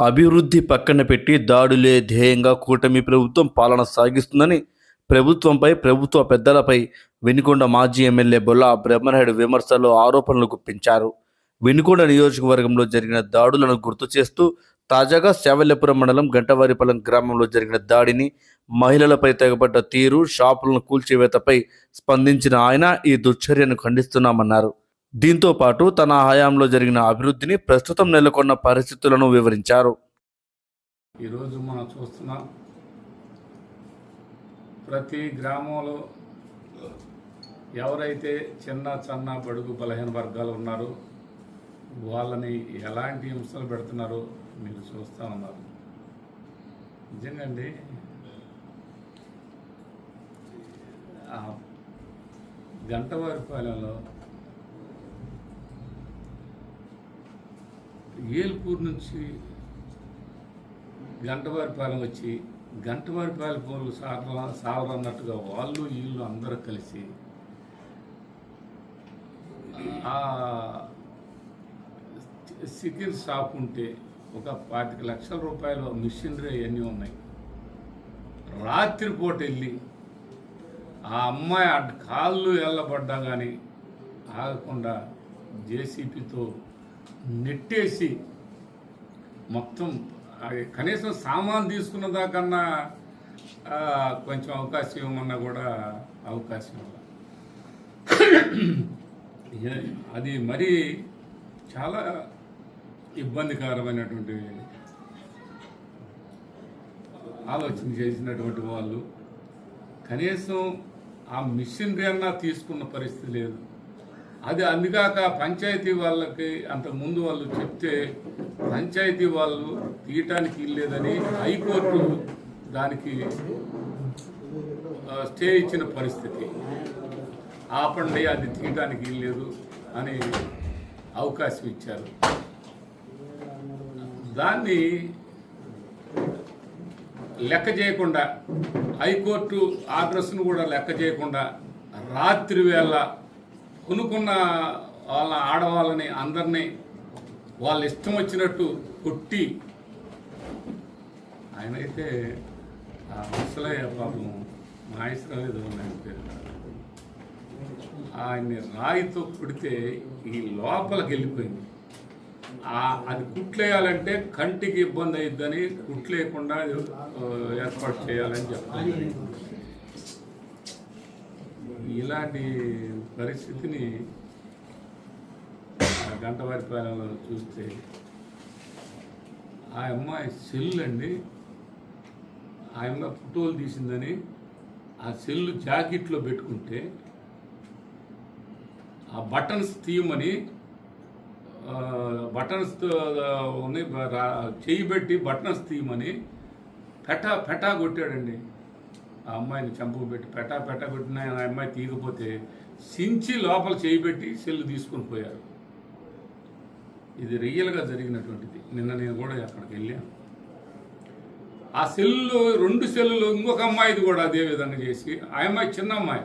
అభివృద్ధి పక్కన పెట్టి దాడులే ధ్యేయంగా కూటమి ప్రభుత్వం పాలన సాగిస్తుందని ప్రభుత్వంపై ప్రభుత్వ పెద్దలపై వెనుకొండ మాజీ ఎమ్మెల్యే బొల్లా బ్రహ్మనాయుడు విమర్శలు ఆరోపణలు గుప్పించారు. వెనుకొండ నియోజకవర్గంలో జరిగిన దాడులను గుర్తు చేస్తూ తాజాగా శావల్యపురం మండలం గంటవారిపాలెం గ్రామంలో జరిగిన దాడిని మహిళలపై తెగబడ్డ తీరు షాపులను కూల్చివేతపై స్పందించిన ఆయన ఈ దుశ్చర్యను ఖండిస్తున్నామన్నారు. దీంతో పాటు తన హయాంలో జరిగిన అభివృద్ధిని ప్రస్తుతం నెలకొన్న పరిస్థితులను వివరించారు. ఈరోజు మనం చూస్తున్నాం ప్రతి గ్రామంలో ఎవరైతే చిన్న చిన్న బడుగు బలహీన వర్గాలు ఉన్నారో వాళ్ళని ఎలాంటి హింసలు పెడుతున్నారో మీరు చూస్తూ ఉన్నారు. నిజంగా అండి పాలెంలో గంటవారిపాలెంలో నుంచి గంటవారిపాలెం వచ్చి గంటవారిపాలెం పోలు సారల సాలరన్నట్టుగా వాళ్ళు వీళ్ళు అందరూ కలిసి సికిల్ చికెన్ షాప్ ఉంటే ఒక పాతిక లక్షల రూపాయలు మిషనరీ అవన్నీ ఉన్నాయి. రాత్రిపూట వెళ్ళి ఆ అమ్మాయి కాళ్ళు వెళ్ళబడ్డా కానీ ఆగకుండా జేసీపీతో నెట్టేసి మొత్తం అది కనీసం సామాన్ తీసుకున్న దాకన్నా కొంచెం అవకాశం ఇవ్వమన్నా కూడా అవకాశం అది మరీ చాలా ఇబ్బందికరమైనటువంటి ఆలోచన చేసినటువంటి వాళ్ళు కనీసం ఆ మిషనరీ అన్నా తీసుకున్న పరిస్థితి లేదు. అది అందుకాక పంచాయతీ వాళ్ళకి అంత ముందు వాళ్ళు చెప్తే పంచాయతీ వాళ్ళు తీయటానికి ఇల్లేదని హైకోర్టు దానికి స్టే ఇచ్చిన పరిస్థితి. ఆపండి అది తీయటానికి ఇల్లేదు అని అవకాశం ఇచ్చారు. దాన్ని లెక్క చేయకుండా హైకోర్టు ఆర్డర్స్ను కూడా లెక్క చేయకుండా రాత్రి వేళ కొనుక్కున్న వాళ్ళ ఆడవాళ్ళని అందరినీ వాళ్ళ ఇష్టం వచ్చినట్టు కొట్టి ఆయనైతే ఆ ముసలయ్య పాపం మా ఏదో ఉన్నాయి పేరు. ఆయన్ని రాయితో కొడితే ఈ లోపలికి వెళ్ళిపోయింది. అది కుట్లేయాలంటే కంటికి ఇబ్బంది అయిద్దని కుట్లేయకుండా ఏర్పాటు చేయాలని చెప్పాలి. ఇలాంటి పరిస్థితిని ఆ గంటవారిపాలెంలో చూస్తే ఆ అమ్మాయి సెల్ అండి. ఆ అమ్మాయి ఫోటోలు తీసిందని ఆ సెల్ జాకెట్లో పెట్టుకుంటే ఆ బటన్స్ తీయమని బటన్స్ ఉన్నాయి చేయి పెట్టి బటన్స్ తీయమని పెటా పెటా కొట్టాడండి. ఆ అమ్మాయిని చంపు పెట్టి పెట్టా పెటా ఆ అమ్మాయి తీయకపోతే సించి లోపల చేయి పెట్టి సెల్లు తీసుకొని పోయారు. ఇది రియల్గా జరిగినటువంటిది. నిన్న నేను కూడా అక్కడికి వెళ్ళాను. ఆ సెల్లు రెండు సెల్లులు ఇంకొక అమ్మాయిది కూడా అదే విధంగా చేసి ఆ అమ్మాయి చిన్న అమ్మాయి.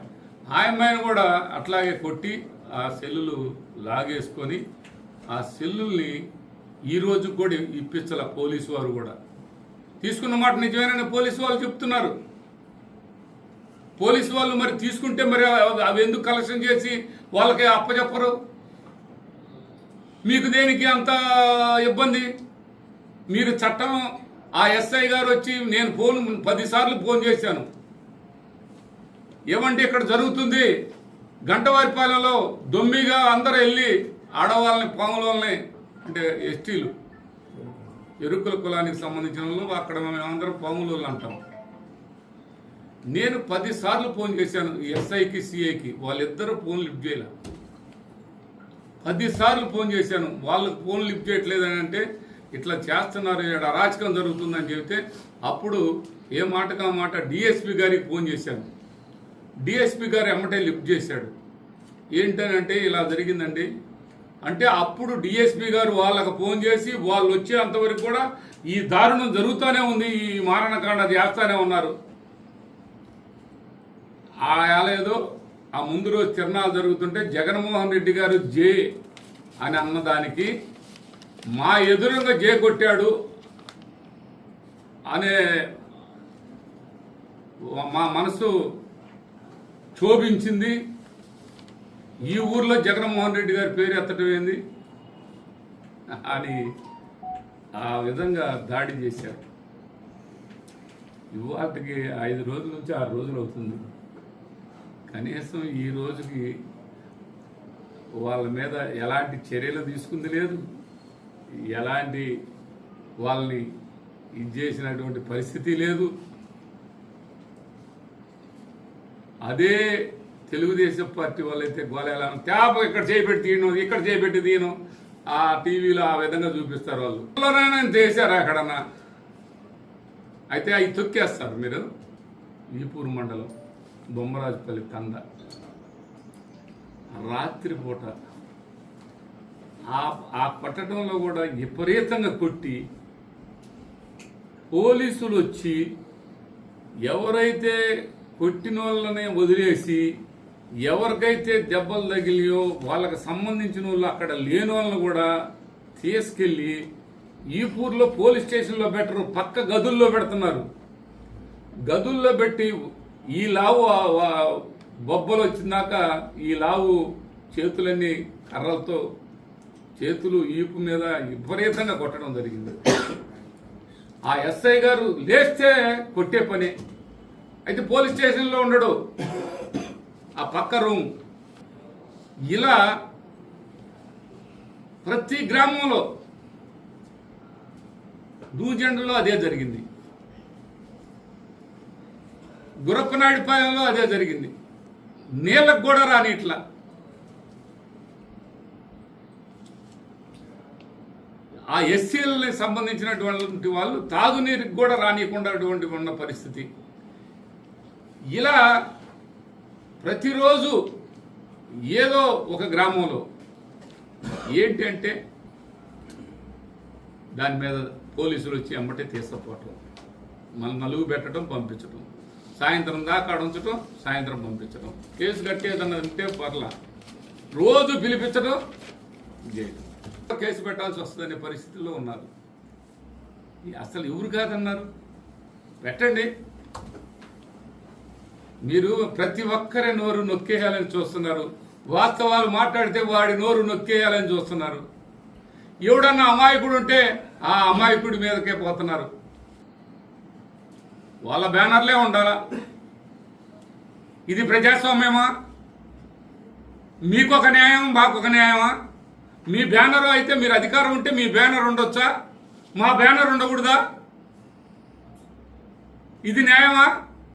ఆ అమ్మాయిని కూడా అట్లాగే కొట్టి ఆ సెల్లులు లాగేసుకొని ఆ సెల్లుల్ని ఈ కూడా ఇప్పించాల పోలీసు వారు కూడా. తీసుకున్న మాట నిజమేనని పోలీసు వాళ్ళు చెప్తున్నారు. పోలీసు వాళ్ళు మరి తీసుకుంటే మరి అవి- అవి ఎందుకు కలెక్షన్ చేసి వాళ్ళకి అప్పచెప్పరు మీకు దేనికి అంత ఇబ్బంది? మీరు చట్టం ఆ ఎస్ఐ గారు వచ్చి నేను ఫోన్ పదిసార్లు ఫోన్ చేశాను. ఏమంటే ఇక్కడ జరుగుతుంది? గంటవారిపాలెంలో దొమ్మిగా అందరూ వెళ్ళి ఆడవాళ్ళని పాములని అంటే ఎస్టీలు ఎరుకుల కులానికి సంబంధించిన వాళ్ళు అక్కడ మేము అందరం పాములు అంటాం. నేను పదిసార్లు ఫోన్ చేశాను ఎస్ఐకి సిఐకి. వాళ్ళిద్దరూ ఫోన్ లిఫ్ట్ చేయలే. పదిసార్లు ఫోన్ చేశాను. వాళ్ళు ఫోన్ లిఫ్ట్ చేయట్లేదని అంటే ఇట్లా చేస్తున్నారు ఇక్కడ అరాచకం జరుగుతుందని చెబితే అప్పుడు ఏ మాటగా మాట డిఎస్పి గారికి ఫోన్ చేశాను. డిఎస్పి గారు ఎమ్మటే లిఫ్ట్ చేశాడు. ఏంటనంటే ఇలా జరిగిందండి. అంటే అప్పుడు డిఎస్పి గారు వాళ్ళకి ఫోన్ చేసి వాళ్ళు వచ్చేంతవరకు కూడా ఈ దారుణం జరుగుతూనే ఉంది ఈ మారణకాండ చేస్తానే ఉన్నారు. ఆ ఏదో ఆ ముందు రోజు తిరణాలు జరుగుతుంటే జగన్మోహన్ రెడ్డి గారు జే అని అన్నదానికి మా ఎదురుగా జే కొట్టాడు అనే మా మనసు క్షోభించింది. ఈ ఊర్లో జగన్మోహన్ రెడ్డి గారి పేరు ఎత్తడం ఏంది? అని ఆ విధంగా దాడి చేశారు. ఇవాటికి ఐదు రోజుల నుంచి ఆరు రోజులు అవుతుంది. కనీసం ఈ రోజుకి వాళ్ళ మీద ఎలాంటి చర్యలు తీసుకుంది లేదు. ఎలాంటి వాళ్ళని ఇది చేసినటువంటి పరిస్థితి లేదు. అదే తెలుగుదేశం పార్టీ వాళ్ళైతే గోలేలా ట్యాప్ ఇక్కడ చేయబెట్టి తీయను ఇక్కడ చేయబెట్టి తీయను. ఆ టీవీలో ఆ విధంగా చూపిస్తారు వాళ్ళు. చేశారు చేశారా అక్కడన్నా అయితే అవి తొక్కేస్తారు మీరు. ఈపూరు మండలం. బొమ్మరాజుపల్లి కంద. రాత్రిపూట ఆ ఆ పట్టడంలో కూడా విపరీతంగా కొట్టి పోలీసులు వచ్చి ఎవరైతే కొట్టిన వాళ్ళని వదిలేసి ఎవరికైతే దెబ్బలు తగిలియో వాళ్ళకి సంబంధించిన వాళ్ళు అక్కడ లేని వాళ్ళని కూడా తీసుకెళ్ళి ఈపూర్లో పోలీస్ స్టేషన్లో పెట్టరు పక్క గదుల్లో పెడుతున్నారు. గదుల్లో పెట్టి ఈ లావు బొబ్బలు వచ్చినాక ఈ లావు చేతులన్నీ కర్రలతో చేతులు ఈపు మీద విపరీతంగా కొట్టడం జరిగింది. ఆ ఎస్ఐ గారు లేస్తే కొట్టే పని. అయితే పోలీస్ స్టేషన్లో ఉండడు. ఆ పక్క రూమ్. ఇలా ప్రతి గ్రామంలో దూజెండలో అదే జరిగింది. గురప్పనాయుడిపాలెంలో అదే జరిగింది. నీళ్ళకు కూడా రాని ఇట్లా. ఆ ఎస్సీలని సంబంధించినటువంటి వాళ్ళు తాగునీరుకి కూడా రానియకుండా అటువంటి ఉన్న పరిస్థితి. ఇలా ప్రతిరోజు ఏదో ఒక గ్రామంలో ఏంటంటే దాని మీద పోలీసులు వచ్చి అమ్మటే తీసపోవటం మన నలుగు పెట్టడం పంపించటం. సాయంత్రం దాకా ఉంచడం సాయంత్రం పంపించడం కేసు కట్టేదన్న ఉంటే పర్లా. రోజు పిలిపించడం జైలు కేసు పెట్టాల్సి వస్తుందనే పరిస్థితిలో ఉన్నారు. అసలు ఎవరు కాదన్నారు? పెట్టండి. మీరు ప్రతి ఒక్కరి నోరు నొక్కేయాలని చూస్తున్నారు. వాస్తవాలు మాట్లాడితే వాడి నోరు నొక్కేయాలని చూస్తున్నారు. ఎవడన్నా అమాయకుడు ఉంటే ఆ అమాయకుడి మీదకే పోతున్నారు. వాళ్ళ బ్యానర్లే ఉండాలా? ఇది ప్రజాస్వామ్యమా? మీకొక న్యాయం మాకొక న్యాయమా? మీ బ్యానర్ అయితే మీరు అధికారం ఉంటే మీ బ్యానర్ ఉండొచ్చా? మా బ్యానర్ ఉండకూడదా? ఇది న్యాయమా?